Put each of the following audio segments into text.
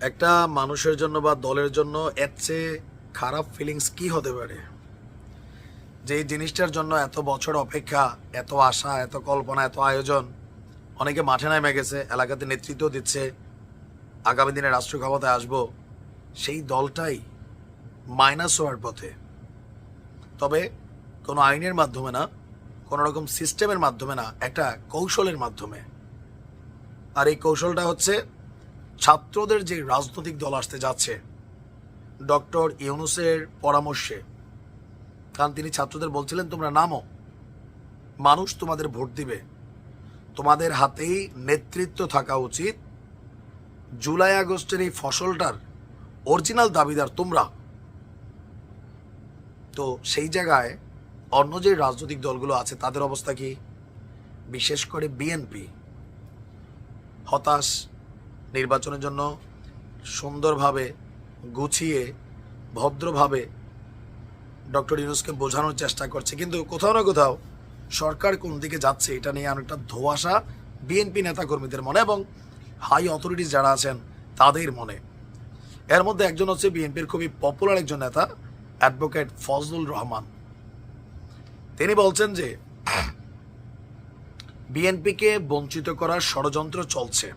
একটা মানুষের জন্য বা দলের জন্য এর চেয়ে খারাপ ফিলিংস কি হতে পারে? যে জিনিসটার জন্য এত বছর অপেক্ষা, এত আশা, এত কল্পনা, এত আয়োজন অনেকে মাঠে নামে গেছে, এলাকাতে নেতৃত্ব দিচ্ছে, আগামী দিনে রাষ্ট্র ক্ষমতায় আসব, সেই দলটাই মাইনাস হওয়ার পথে। তবে কোনো আইনের মাধ্যমে না, কোনো রকম সিস্টেমের মাধ্যমে না, একটা কৌশলের মাধ্যমে। আর এই কৌশলটা হচ্ছে ছাত্রদের যে রাজনৈতিক দল আসতে যাচ্ছে, ডক্টর ইউনুসের পরামর্শে। কারণ তিনি ছাত্রদের বলছিলেন, তোমরা নামো। মানুষ তোমাদের ভোট দিবে। তোমাদের হাতেই নেতৃত্ব থাকা উচিত। জুলাই আগস্টের এই ফসলটার অরিজিনাল দাবিদার তোমরা। তো সেই জায়গায় অন্য যে রাজনৈতিক দলগুলো আছে, তাদের অবস্থা কি? বিশেষ করে বিএনপি। হতাশ নির্বাচনের জন্য সুন্দরভাবে গুছিয়ে, ভদ্রভাবে ডক্টর ইউনুসকে বোঝানোর চেষ্টা করছে। কিন্তু কোথাও না কোথাও সরকার কোন দিকে যাচ্ছে, এটা নিয়ে অনেকটা ধোয়াশা বিএনপি নেতাকর্মীদের মনে এবং হাই অথরিটিস যারা আছেন তাদের মনে। এর মধ্যে একজন হচ্ছে বিএনপির খুবই পপুলার একজন নেতা অ্যাডভোকেট ফজলুল রহমান। তিনি বলছেন যে বিএনপিকে বঞ্চিত করার ষড়যন্ত্র চলছে।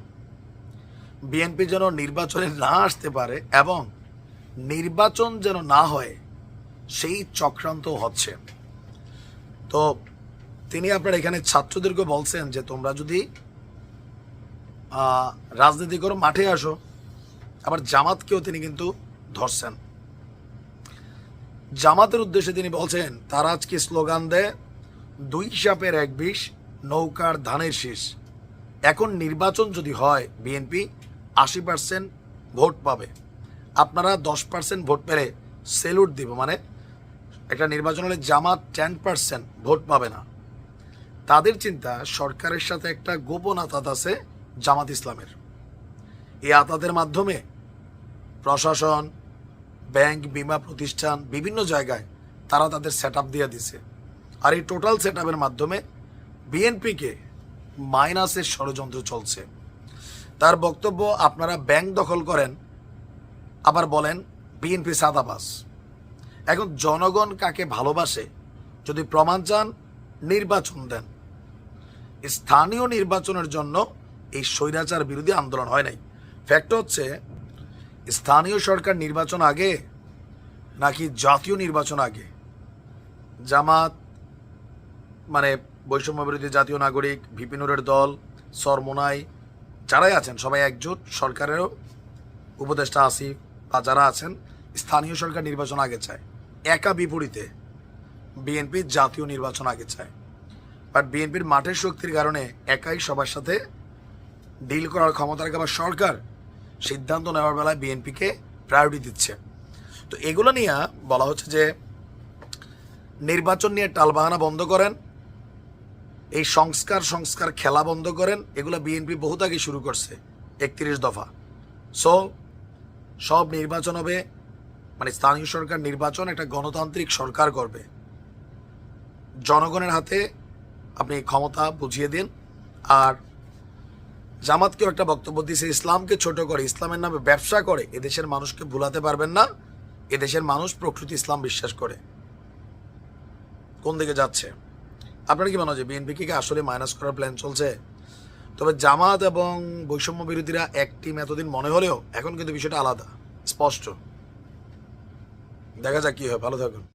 বিএনপি যেন নির্বাচনে না আসতে পারে এবং নির্বাচন যেন না হয়, সেই চক্রান্ত হচ্ছে। তো তিনি আপনার এখানে ছাত্রদেরকে বলছেন যে, তোমরা যদি রাজনীতি করো, মাঠে আসো। আবার জামাতকেও তিনি কিন্তু ধরছেন। জামাতের উদ্দেশ্যে তিনি বলছেন, তারা আজকে স্লোগান দেয়, দুই সাপের এক বিষ, নৌকার ধানের শীষ। এখন নির্বাচন যদি হয় বিএনপি আশি পার্সেন্ট ভোট পাবে। আপনারা দশ পার্সেন্ট ভোট পেলে সেলুট দিব মানে একটা নির্বাচন হলে জামাত টেন পার্সেন্ট ভোট পাবে না। তাদের চিন্তা, সরকারের সাথে একটা গোপন আতাত আছে জামাত ইসলামের। এই আতাতের মাধ্যমে প্রশাসন, ব্যাংক, বিমা প্রতিষ্ঠান বিভিন্ন জায়গায় তারা তাদের সেট আপ দিয়ে দিছে। আর এই টোটাল সেট মাধ্যমে বিএনপিকে মাইনাসের ষড়যন্ত্র চলছে। তার বক্তব্য আপনারা ব্যাংক দখল করেন, আবার বলেন বিএনপি সাদাবাস এখন জনগণ কাকে ভালোবাসে, যদি প্রমাণ চান, নির্বাচন দেন। স্থানীয় নির্বাচনের জন্য এই স্বৈরাচার বিরোধী আন্দোলন হয় নাই। ফ্যাক্ট হচ্ছে, স্থানীয় সরকার নির্বাচন আগে, নাকি জাতীয় নির্বাচন আগে? জামাত মানে বৈষম্য বিরোধী জাতীয় নাগরিক ভিপিনুরের দল, সরমোনাই যারাই আছেন, সবাই একজোট। সরকারেরও উপদেষ্টা আসিফ বা যারা আছেন, স্থানীয় সরকার নির্বাচন আগে চায়। একা বিপরীতে বিএনপি জাতীয় নির্বাচন আগে চায়। বাট বিএনপির মাঠের শক্তির কারণে একাই সবার সাথে ডিল করার ক্ষমতা রাখে বা সরকার সিদ্ধান্ত নেওয়ার বেলায় বিএনপিকে প্রায়োরিটি দিচ্ছে। তো এগুলো নিয়ে বলা হচ্ছে যে, নির্বাচন নিয়ে টালবাহানা বন্ধ করেন। এই সংস্কার সংস্কার খেলা বন্ধ করেন, এগুলো বিএনপি বহুত আগে শুরু করছে, একত্রিশ দফা। সো সব নির্বাচন হবে মানে স্থানীয় সরকার নির্বাচন একটা গণতান্ত্রিক সরকার করবে। জনগণের হাতে আপনি ক্ষমতা বুঝিয়ে দিন, আর জামাতকেও একটা বক্তব্য দিয়েছে ইসলামকে ছোট করে, ইসলামের নামে ব্যবসা করে, এদেশের মানুষকে ভুলাতে পারবেন না, এদেশের মানুষ প্রকৃতি ইসলাম বিশ্বাস করে। কোন দিকে যাচ্ছে? আপনার কি মনে হয় বিএনপি কি আসলে মাইনাস করার প্ল্যান চলছে? তবে জামাত এবং বৈষম্য বিরোধীরা একটি এতদিন মনে হলেও এখন কিন্তু বিষয়টা আলাদা, স্পষ্ট। দেখা যাক কি হয়, ভালো থাকুন।